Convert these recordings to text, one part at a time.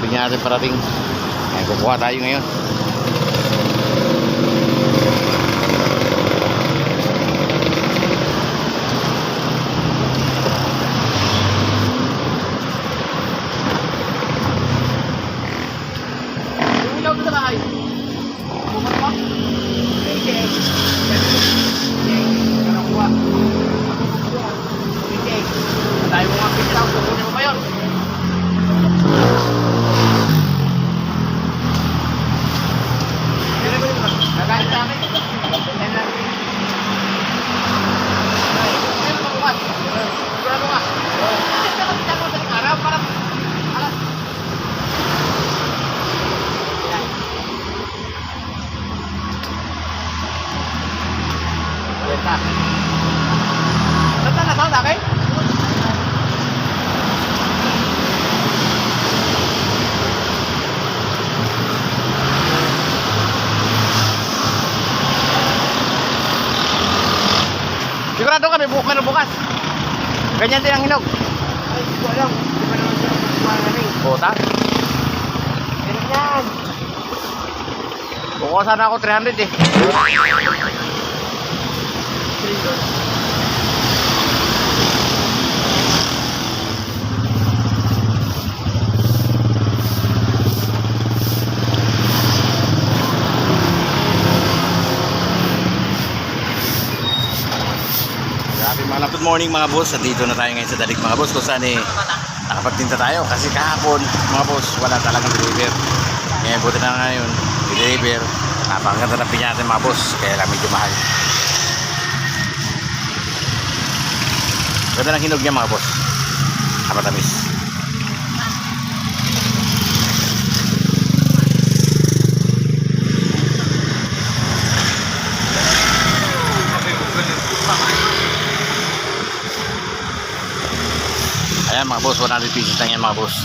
pinya natin parating. Ayan, kukuha tayo ngayon. Ba? Tayo mga pitaw. Kukunin mo pa yun. Benta. Saan na sound akin? Sigurado kami bukas bukas. Ganyan din ang hinog. Ay, hindi ko alam. Hindi pa naman siya kumain. Puta. Ganyan. Ako 300 eh. Mga good morning mga boss. Dito na tayo ngayon sa Dalig mga boss. Kung saan eh nakapagtinta tayo. Kasi kahapon mga boss wala talagang deliver. Ngayon buti na ngayon deliver. Napakaganda ng pinya natin mga boss. Kaya lang medyo mahal. Ganda ng hinog niya mga boss. Kapatamis. Ayan mga boss, 100 pieces lang yan mga boss.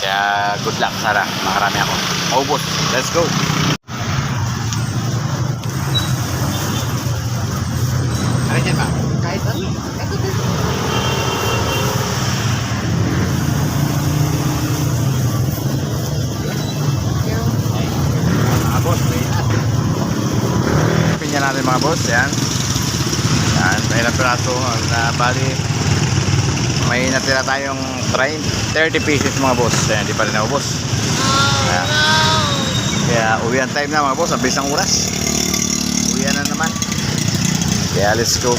Kaya good luck sana, makarami ako. Boss, let's go. Ano dyan ba? Kahit ano. Ito dito. Mga boss, wait. Pinya natin mga boss, yan. Yan, may ilang piraso. Na bali, may natira tayong 30 pieces mga boss. Yan, di pa rin naubos. Kaya, kaya uwian time na mga boss, ang bilis ng oras. Uwian na naman. Kaya let's go.